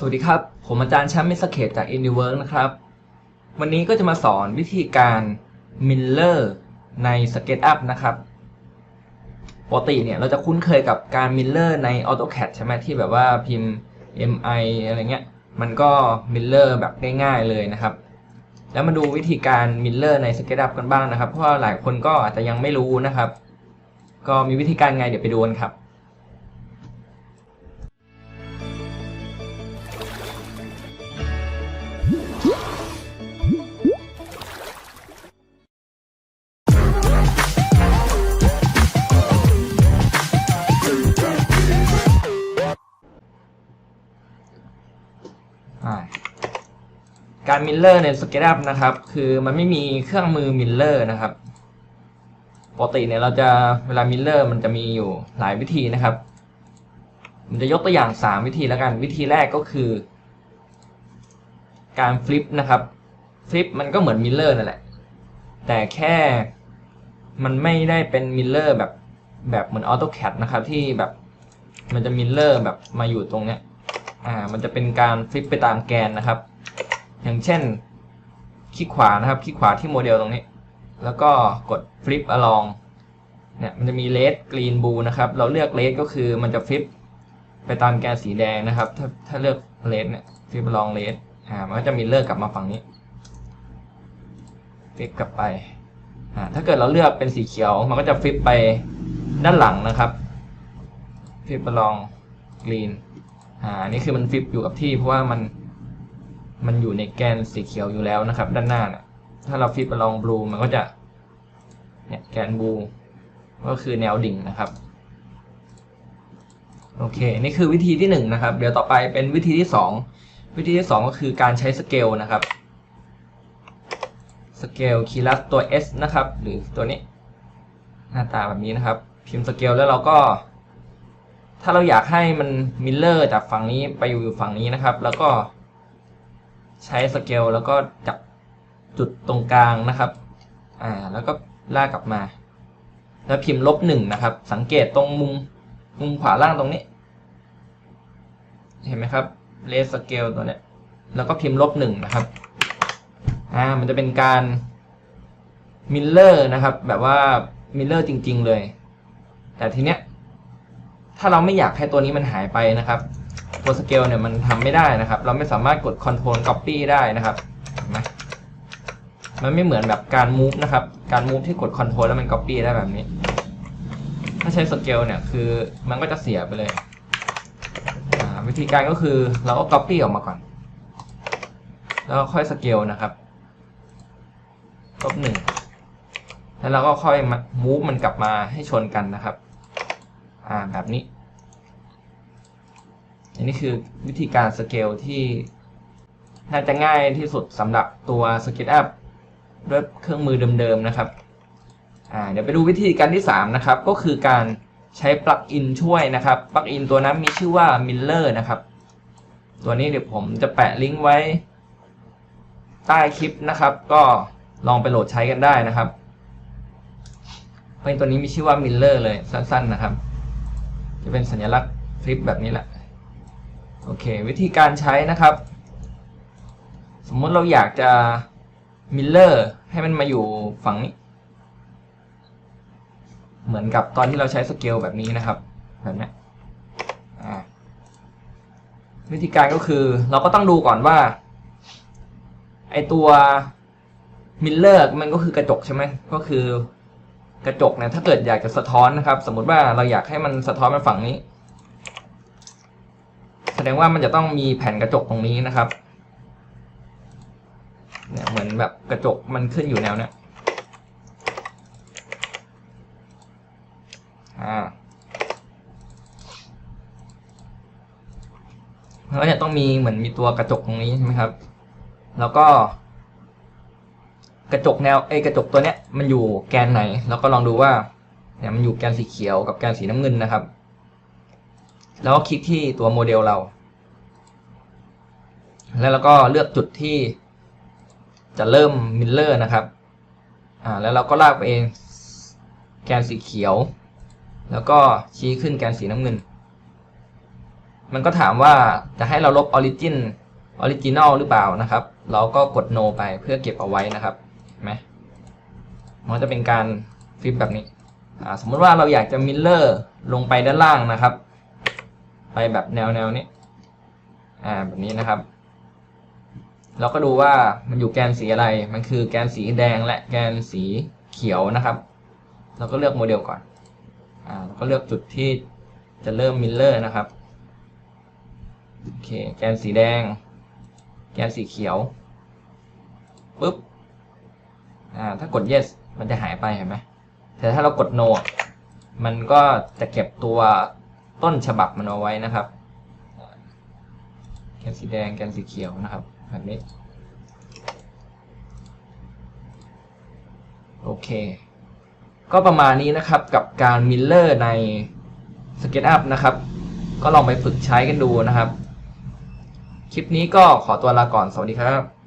สวัสดีครับ ผมอาจารย์แชมป์มิสเกตจาก i n d i w o r k นะครับ วันนี้ก็จะมาสอนวิธีการมิลเลอร์ใน SketchUp นะครับ ปกติเนี่ยเราจะคุ้นเคยกับการมิลเลอร์ใน AutoCAD ใช่ไหมที่แบบว่าพิมพ์ MI อะไรเงี้ย มันก็มิลเลอร์แบบง่ายๆเลยนะครับ แล้วมาดูวิธีการมิลเลอร์ใน SketchUp กันบ้างนะครับ เพราะว่าหลายคนก็อาจจะยังไม่รู้นะครับ ก็มีวิธีการไงเดี๋ยวไปดูกันครับ การมิลเลอร์ใน SketchUp นะครับ คือมันไม่มีเครื่องมือมิลเลอร์นะครับปกติเนี่ยเราจะเวลามิลเลอร์มันจะมีอยู่หลายวิธีนะครับ มันจะยกตัวอย่าง 3 วิธีแล้วกัน วิธีแรกก็คือ การฟลิปนะครับฟลิปมันก็เหมือนมิลเลอร์นั่นแหละ แต่แค่มันไม่ได้เป็นมิลเลอร์แบบแบบเหมือน AutoCAD นะครับที่แบบมันจะมิลเลอร์แบบมาอยู่ตรงเนี้ยอ่ามันจะเป็นการฟลิปไปตามแกนนะครับ อย่างเช่นคลิกขวานะครับคลิกขวาที่โมเดลตรงนี้ แล้วก็กดฟลิป along เนี่ยมันจะมี red green blue นะครับ เราเลือก red ก็คือมันจะฟลิปไปตามแกนสีแดงนะครับ ถ้าถ้าเลือก red เนี่ยฟลิป along red อ่ามันก็จะมีเลือกกลับมาฝั่งนี้ฟลิปกลับไปอ่าถ้าเกิดเราเลือกเป็นสีเขียว มันก็จะฟลิปไปด้านหลังนะครับฟลิป along green อ่าอันนี่คือมันฟลิปอยู่กับที่เพราะว่ามันมันอยู่ในแกนสีเขียวอยู่แล้วนะครับ ด้านหน้าเนี่ยถ้าเราฟลิปไปลองบลูมันก็จะเนี่ยแกนบลูก็คือแนวดิ่งนะครับโอเค นี่คือวิธีที่หนึ่งนะครับ เดี๋ยวต่อไปเป็นวิธีที่สอง วิธีที่สองก็คือการใช้สเกลนะครับสเกลคีย์ลัดตัว S นะครับ หรือตัวนี้ หน้าตาแบบนี้นะครับ พิมพ์สเกลแล้วเราก็ ถ้าเราอยากให้มันมิลเลอร์จากฝั่งนี้ไปอยู่ฝั่งนี้นะครับ แล้วก็ ใช้สเกลแล้วก็จับจุดตรงกลางนะครับอ่าแล้วก็ลากกลับมา แล้วพิมพ์ลบหนึ่งนะครับ สังเกตตรงมุมมุมขวาล่างตรงนี้ เห็นไหมครับ เลสเกลตัวเนี้ยแล้วก็พิมพ์ลบหนึ่งนะครับอ่ามันจะเป็นการมิลเลอร์นะครับ แบบว่ามิลเลอร์จริง ๆ เลย แต่ทีเนี้ยถ้าเราไม่อยากให้ตัวนี้มันหายไปนะครับตัวสเกลเนี่ยมันทำไม่ได้นะครับ เราไม่สามารถกด Ctrl Copy ได้นะครับเห็นไหมมันไม่เหมือนแบบการ move นะครับ การ move ที่กด Ctrl แล้วมัน Copy ได้แบบนี้ ถ้าใช้สเกลเนี่ยคือมันก็จะเสียไปเลย วิธีการก็คือเราก็ Copy ออกมาก่อน แล้วค่อยสเกลนะครับลบหนึ่งแล้วเราก็ค่อยมา move มันกลับมาให้ชนกันนะครับ อ่าแบบนี้ อันนี้คือวิธีการสเกลที่น่าจะง่ายที่สุดสำหรับตัว SketchUp ด้วยเครื่องมือเดิมๆนะครับ อ่าเดี๋ยวไปดูวิธีการที่ 3 นะครับ ก็คือการ ใช้ปลั๊กอินช่วยนะครับปลั๊กอินตัวนั้นมีชื่อว่า Miller นะครับ ตัวนี้เดี๋ยวผมจะแปะลิงก์ไว้ใต้คลิปนะครับ ก็ลองไปโหลดใช้กันได้นะครับเพราะตัวนี้มีชื่อว่า Miller เลยสั้นๆนะครับ จะเป็นสัญลักษณ์ฟลิปแบบนี้แหละโอเค วิธีการใช้นะครับ สมมติเราอยากจะมิลเลอร์ให้มันมาอยู่ฝั่งนี้ เหมือนกับตอนที่เราใช้สเกลแบบนี้นะครับแบบนี้วิธีการก็คือเราก็ต้องดูก่อนว่า ไอตัวมิลเลอร์มันก็คือกระจกใช่ไหมก็คือกระจกเนี่ยถ้าเกิดอยากจะสะท้อนนะครับ สมมติว่าเราอยากให้มันสะท้อนมาฝั่งนี้ แสดงว่ามันจะต้องมีแผ่นกระจกตรงนี้นะครับเนี่ยเหมือนแบบกระจกมันขึ้นอยู่แนวเนี้ย อ่าแล้วเนี่ยต้องมีเหมือนมีตัวกระจกตรงนี้ใช่ไหมครับ แล้วก็ กระจกแนวไอ้กระจกตัวเนี้ยมันอยู่แกนไหน แล้วก็ลองดูว่าเนี่ยมันอยู่แกนสีเขียวกับแกนสีน้ำเงินนะครับ แล้วก็คลิกที่ตัวโมเดลเรา แล้วเราก็เลือกจุดที่จะเริ่มมิลเลอร์นะครับ อ่า แล้วเราก็ลากไปเอง แกนสีเขียว แล้วก็ชี้ขึ้นแกนสีน้ำเงิน มันก็ถามว่าจะให้เราลบออริจินออริจินอลหรือเปล่านะครับ เราก็กด no ไปเพื่อเก็บเอาไว้นะครับเห็นไหมมันจะเป็นการฟลิปแบบนี้ สมมติว่าเราอยากจะมิลเลอร์ลงไปด้านล่างนะครับ ไปแบบแนวแนวนี้ อ่าแบบนี้นะครับ เราก็ดูว่ามันอยู่แกนสีอะไร มันคือแกนสีแดงและแกนสีเขียวนะครับ เราก็เลือกโมเดลก่อน อ่าเราก็เลือกจุดที่จะเริ่มมิลเลอร์นะครับโอเคแกนสีแดง แกนสีเขียวปุ๊บอ่าถ้ากด yes มันจะหายไปเห็นไหมแต่ถ้าเรากด no มันก็จะเก็บตัวต้นฉบับมันเอาไว้นะครับ แกนสีแดงแกนสีเขียวนะครับแบบนี้โอเค ก็ประมาณนี้นะครับกับการมิลเลอร์ใน SketchUp นะครับ ก็ลองไปฝึกใช้กันดูนะครับ คลิปนี้ก็ขอตัวลาก่อน สวัสดีครับ